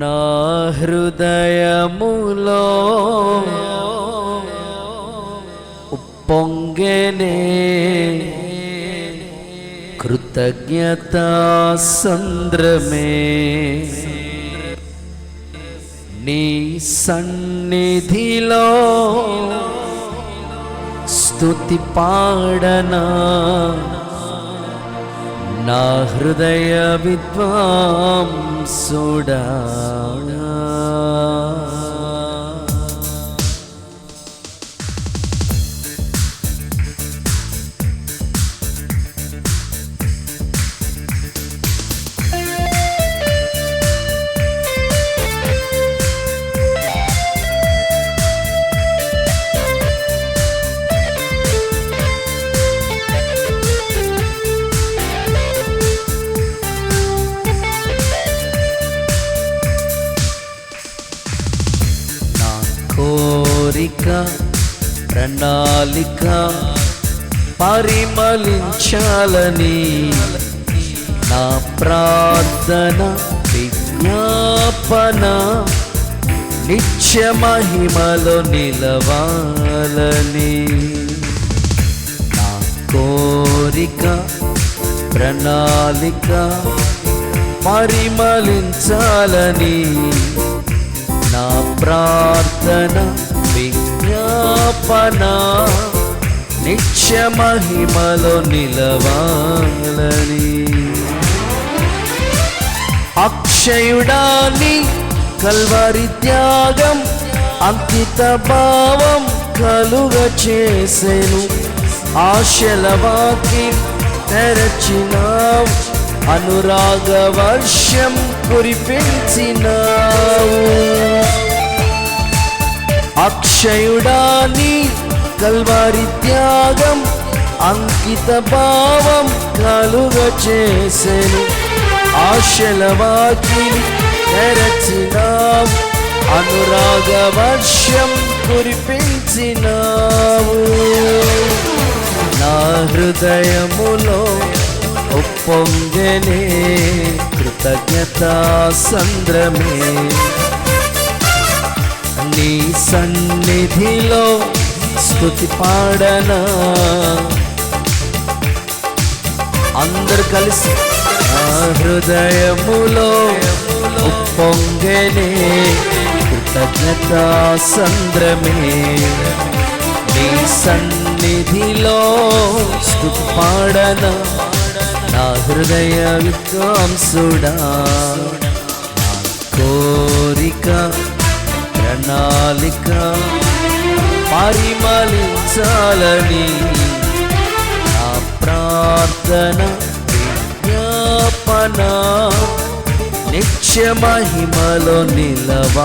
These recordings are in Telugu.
నా హృదయములో ఉప్పొంగెనే కృతజ్ఞతా సంద్రమే. నీ సన్నిధిలో స్తుతి పాడనా నా హృదయ విద్వాంసుడా పాలించాలని నా ప్రార్థన విజ్ఞాపన నిత్య మహిమలో నిలవాలని నా కోరిక ప్రణాళిక పరిమళించాలని నా ప్రార్థన విజ్ఞాపన నిత్య మహిమలో నిలవాలని. అక్షయుడాని కల్వరి త్యాగం అంకిత భావం కలుగ చేసెను. ఆశల వాకి తెరచినావు అనురాగ వర్షం కురిపించినావు. అక్షయుడాని కల్వారి త్యాగం అంకిత భావం కలుగ చేసెను. ఆశల వాకిలి తెరచినావు అనురాగ వర్షం కురిపించినావు. నా హృదయములో ఒప్పొంగనే కృతజ్ఞతా సంద్రమే. నీ సన్నిధిలో స్థుతి పాడనా? అందరు కలిసి హృదయములో ఉప్పొంగనే కృతజ్ఞత సంద్రమే నీ సన్నిధిలో స్థుతి పాడనా? నా హృదయ విద్వాంసుడా కోరిక ప్రణాళిక పరిమళించాలని నా ప్రార్థన విజ్ఞాపన నిత్య మహిమలో నిలవాలని.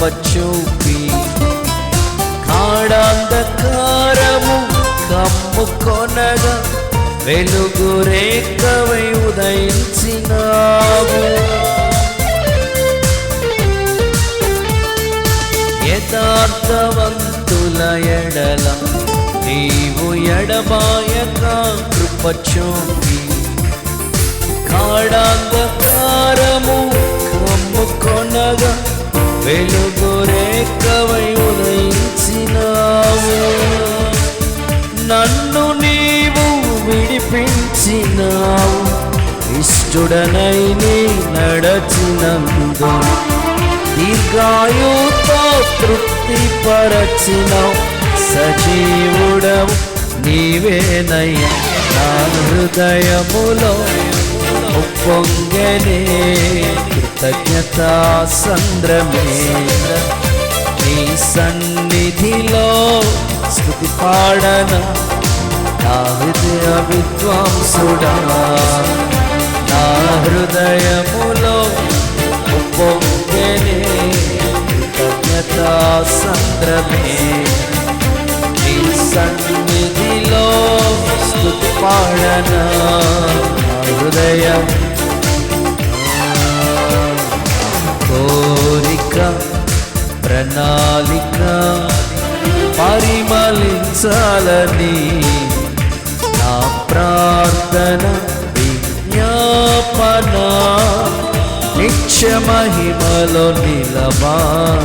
చూపి కాడాంధకారము కమ్ముకొనగా వెలుగు రేఖవై ఉదయించినావు. యథార్థవంతుల ఎడల నీవు ఎడబాయక కృప చూపి కాడాంధకారము కొనగా వెలుగు రేఖవై ఉదయించినావు నన్ను నీవు విడిపించినావు. ఇష్టడనై నీ నడచినందు దీర్ఘాయుతో తృప్తి సజీవుడవు నీవేనయ్యా నా హృదయములో ఉప్పొంగనే కృతజ్ఞతా సంద్రమే. నీ సన్నిధిలో స్థుతి పాడన? నా హృదయ విద్వాంసుడా. నా హృదయములో ఉప్పొంగనే. కృతజ్ఞత సంద్రమే. నీ సన్నిధిలో స్థుతి పాడన? నా హృదయం కోరిక ప్రణాళిక పరిమళించాలని నా ప్రార్థన విజ్ఞాపన నిత్య మహిమలో నిలవాలని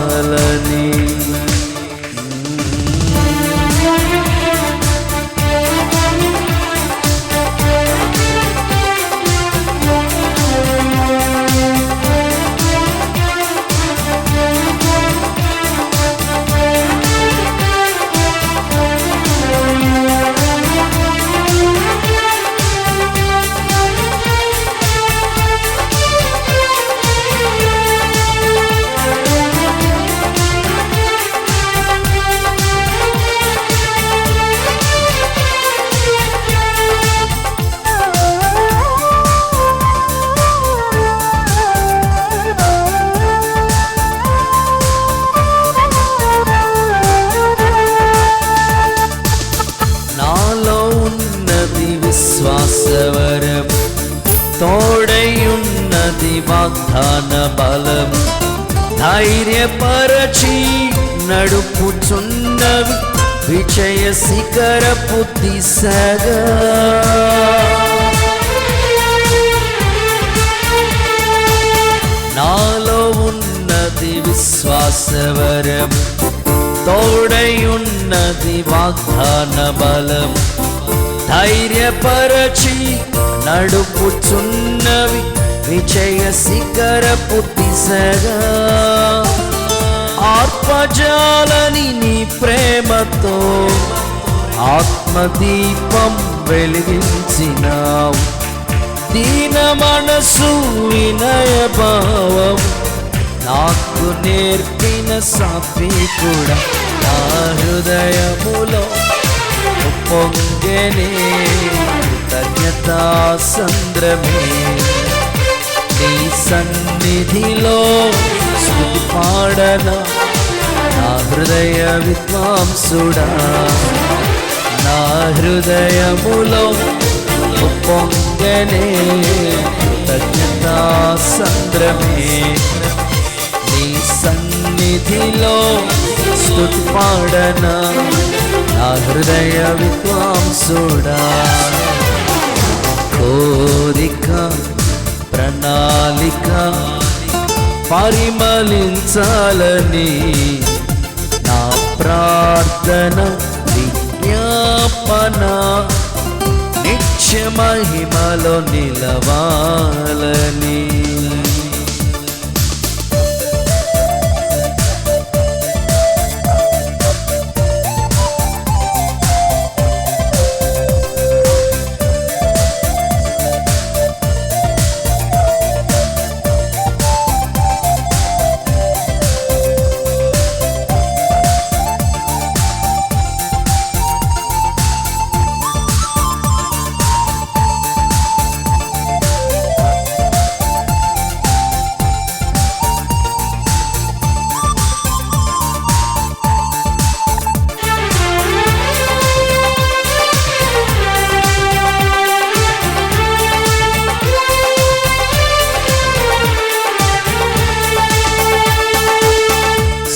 వాగ్దాన బలం ధైర్యపరచి నడుపుచున్నవి విజయ శిఖరపు దిశగా నాలో ఉన్నది విశ్వాసవరం. తోడయున్నది వాగ్దాన బలం ధైర్యపరచి నడుపుచున్నవి విజయ శిఖరపు దిశగా ఆత్మజాలని నీ ప్రేమతో ఆత్మదీపం వెలిగించినావు దీన మనసు వినయ భావం నాకు నేర్పిన సాత్వికుడా నా హృదయములో పొంగనే కృతజ్ఞతా సంద్రమే. నీ సన్నిధిలో స్థుతి పాడన నా హృదయ విద్వాంసుడా. నా హృదయములో పొంగనే కృతజ్ఞతా సంద్రమే. నీ సన్నిధిలో స్థుతి పాడన నా హృదయ విద్వాంసుడా. కోరిక ప్రణాళిక పరిమళించాలని నా ప్రార్థన విజ్ఞాపన నిత్య మహిమలో నిలవాలని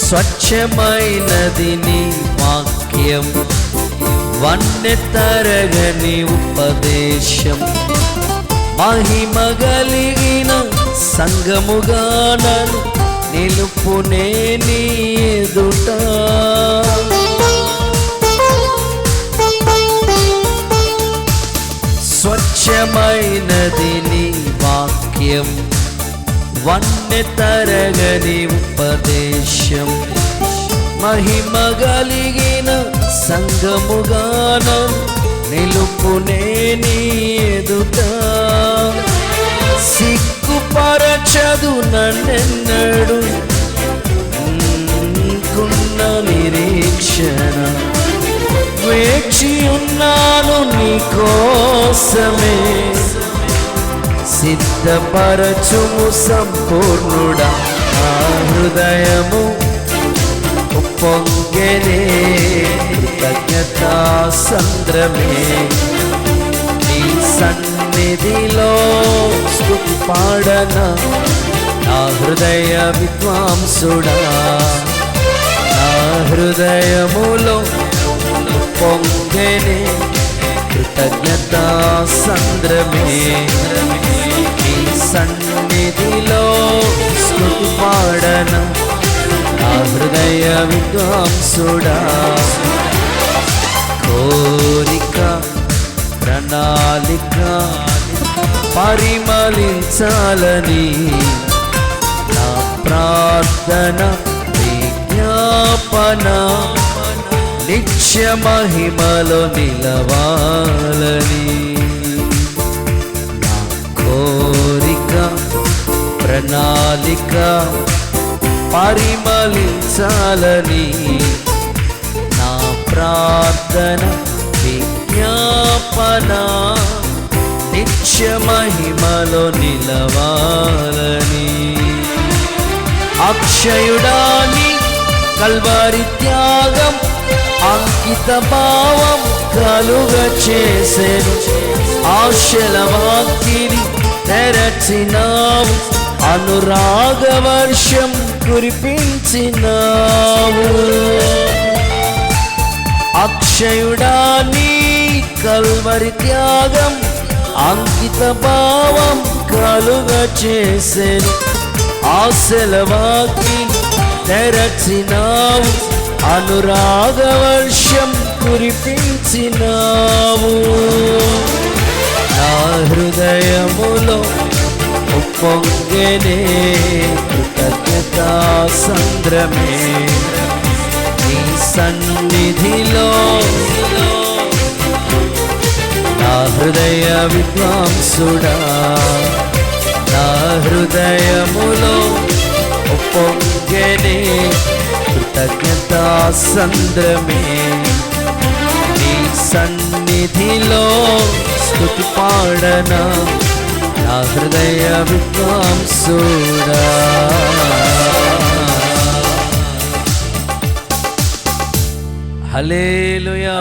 స్వచ్ఛమైనది నీ వాక్యం. వన్నె తరగని ఉపదేశం. మహిమ కలిగిన సంగముగా నిలుపునే నీ ఎదుట. స్వచ్ఛమైనది నీ వాక్యం. వన్నె తరగని ఉపదేశం. మహిమ కలిగిన సంగముగాన నిలుపునే నీ ఎదుట. సిగ్గుపరచదు నన్నెన్నడు కున్న నిరీక్షణ. వేచి ఉన్నాను నీ కోసమే. సిద్ధపరచుము సంపూర్ణుడా. ఆ హృదయము పొంగెనే కృతజ్ఞతా సంద్రమే. నీ సన్నిధిలో స్తుతి పాడన నా హృదయ విద్వాంసుడా. నా హృదయములో పొంగెనే కృతజ్ఞతా సంద్రమే. సన్నిధిలో స్తుతి పాడన. నా హృదయ విద్వాంసుడా కోరిక ప్రణాళిక పరిమళించాలని. నా ప్రార్థన విజ్ఞాపన నిత్య మహిమలో నిలవాలని. ప్రణాళిక పరిమళించాలని నా ప్రార్థన విజ్ఞాపన నిత్య మహిమలో నిలవాలని. అక్షయుడాని కల్వారి త్యాగం అంకిత భావం కలుగ చేసేను ఆశల వాకిని తెరచినావు. అనురాగ వర్షం కురిపించినావు అక్షయుడాని కల్వరి త్యాగం అంకిత భావం కలుగ చేసేను ఆశల వాకి తెరచినావు అనురాగ వర్షం కురిపించినావు. నా హృదయములో ఉప్పొంగెనే కృతజ్ఞతా సంద్రమే. నీ సన్నిధిలో నా హృదయ విద్వాంసుడా. నా హృదయములో ఉప్పొంగెనే కృతజ్ఞతా సంద్రమే. నీ సన్నిధిలో స్థుతి పాడనా నా హృదయ విద్వాంసుడా. హల్లెలూయా.